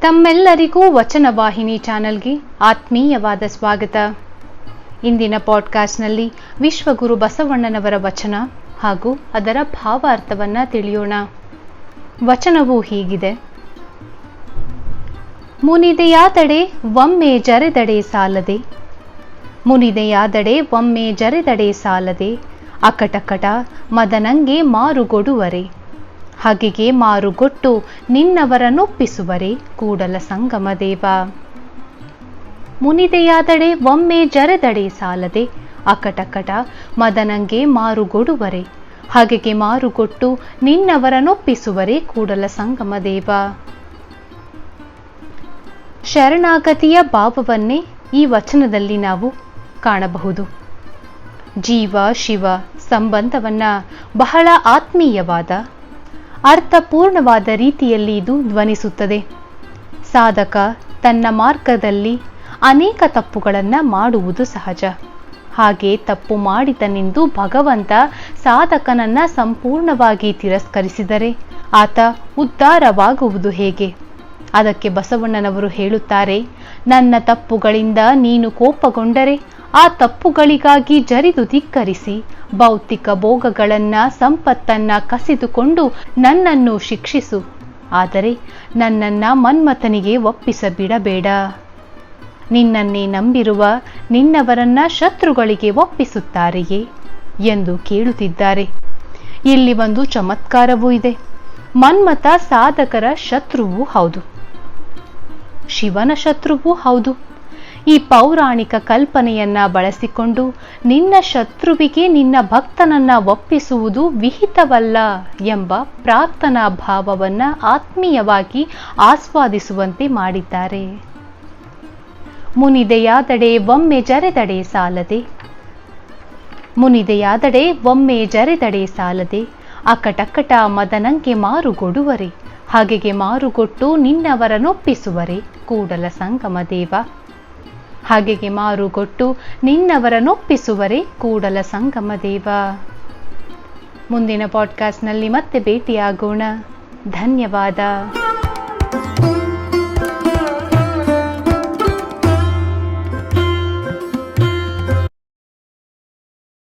ತಮ್ಮೆಲ್ಲರಿಗೂ ವಚನ ವಾಹಿನಿ ಚಾನೆಲ್ಗೆ ಆತ್ಮೀಯವಾದ ಸ್ವಾಗತ. ಇಂದಿನ ಪಾಡ್ಕಾಸ್ಟ್ನಲ್ಲಿ ವಿಶ್ವಗುರು ಬಸವಣ್ಣನವರ ವಚನ ಹಾಗೂ ಅದರ ಭಾವಾರ್ಥವನ್ನು ತಿಳಿಯೋಣ. ವಚನವು ಹೀಗಿದೆ. ಮುನಿದೆಯಾದಡೆ ಒಮ್ಮೆ ಜರೆದಡೆ ಸಾಲದೆ, ಮುನಿದೆಯಾದಡೆ ಒಮ್ಮೆ ಜರೆದಡೆ ಸಾಲದೆ, ಅಕಟಕಟ ಮದನಂಗೆ ಮಾರುಗೊಡುವರೆ. ಹಗೆಗೆ ಮಾರುಗೊಟ್ಟು ನಿನ್ನವರನ್ನೊಪ್ಪಿಸುವರೆ ಕೂಡಲ ಸಂಗಮ ದೇವ. ಮುನಿದೆಯಾದಡೆ ಒಮ್ಮೆ ಜರೆದಡೆ ಸಾಲದೆ ಅಕಟಕಟ ಮದನಂಗೆ ಮಾರುಗೊಡುವರೆ ಹಗೆಗೆ ಮಾರುಗೊಟ್ಟು ನಿನ್ನವರನ್ನೊಪ್ಪಿಸುವರೆ ಕೂಡಲ ಸಂಗಮ ದೇವ. ಶರಣಾಗತಿಯ ಭಾವವನ್ನೇ ಈ ವಚನದಲ್ಲಿ ನಾವು ಕಾಣಬಹುದು. ಜೀವ ಶಿವ ಸಂಬಂಧವನ್ನ ಬಹಳ ಆತ್ಮೀಯವಾದ ಅರ್ಥಪೂರ್ಣವಾದ ರೀತಿಯಲ್ಲಿ ಇದು ಧ್ವನಿಸುತ್ತದೆ. ಸಾಧಕ ತನ್ನ ಮಾರ್ಗದಲ್ಲಿ ಅನೇಕ ತಪ್ಪುಗಳನ್ನು ಮಾಡುವುದು ಸಹಜ. ಹಾಗೆ ತಪ್ಪು ಮಾಡಿದನೆಂದು ಭಗವಂತ ಸಾಧಕನನ್ನ ಸಂಪೂರ್ಣವಾಗಿ ತಿರಸ್ಕರಿಸಿದರೆ ಆತ ಉದ್ಧಾರವಾಗುವುದು ಹೇಗೆ? ಅದಕ್ಕೆ ಬಸವಣ್ಣನವರು ಹೇಳುತ್ತಾರೆ, ನನ್ನ ತಪ್ಪುಗಳಿಂದ ನೀನು ಕೋಪಗೊಂಡರೆ ಆ ತಪ್ಪುಗಳಿಗಾಗಿ ಜರಿದು ಧಿಕ್ಕರಿಸಿ, ಭೌತಿಕ ಭೋಗಗಳನ್ನ, ಸಂಪತ್ತನ್ನ ಕಸಿದುಕೊಂಡು ನನ್ನನ್ನು ಶಿಕ್ಷಿಸು. ಆದರೆ ನನ್ನನ್ನ ಮನ್ಮಥನಿಗೆ ಒಪ್ಪಿಸಬಿಡಬೇಡ. ನಿನ್ನನ್ನೇ ನಂಬಿರುವ ನಿನ್ನವರನ್ನ ಶತ್ರುಗಳಿಗೆ ಒಪ್ಪಿಸುತ್ತಾರೆಯೇ ಎಂದು ಕೇಳುತ್ತಿದ್ದಾರೆ. ಇಲ್ಲಿ ಒಂದು ಚಮತ್ಕಾರವೂ ಇದೆ. ಮನ್ಮಥ ಸಾಧಕರ ಶತ್ರುವೂ ಹೌದು. ಶಿವನ ಶತ್ರುವೂ ಹೌದು. ಈ ಪೌರಾಣಿಕ ಕಲ್ಪನೆಯನ್ನ ಬಳಸಿಕೊಂಡು ನಿನ್ನ ಶತ್ರುವಿಗೆ ನಿನ್ನ ಭಕ್ತನನ್ನ ಒಪ್ಪಿಸುವುದು ವಿಹಿತವಲ್ಲ ಎಂಬ ಪ್ರಾರ್ಥನಾ ಭಾವವನ್ನ ಆತ್ಮೀಯವಾಗಿ ಆಸ್ವಾದಿಸುವಂತೆ ಮಾಡಿದ್ದಾರೆ. ಮುನಿದೆಯಾದಡೆ ಒಮ್ಮೆ ಜರೆದಡೆ ಸಾಲದೆ. ಮುನಿದೆಯಾದಡೆ ಒಮ್ಮೆ ಜರೆದಡೆ ಸಾಲದೆ. ಅಕಟಕಟ ಮದನಂಗೆ ಮಾರುಗೊಡುವರೆ ಹಾಗೆಗೆ ಮಾರುಗೊಟ್ಟು ನಿನ್ನವರನ್ನೊಪ್ಪಿಸುವರೆ ಕೂಡಲ ಸಂಗಮ ದೇವ. ಹಾಗೆಗೆ ಮಾರುಗೊಟ್ಟು ನಿನ್ನವರನ್ನೊಪ್ಪಿಸುವರೇ ಕೂಡಲ ಸಂಗಮ ದೇವ. ಮುಂದಿನ ಪಾಡ್ಕಾಸ್ಟ್ನಲ್ಲಿ ಮತ್ತೆ ಭೇಟಿಯಾಗೋಣ. ಧನ್ಯವಾದ.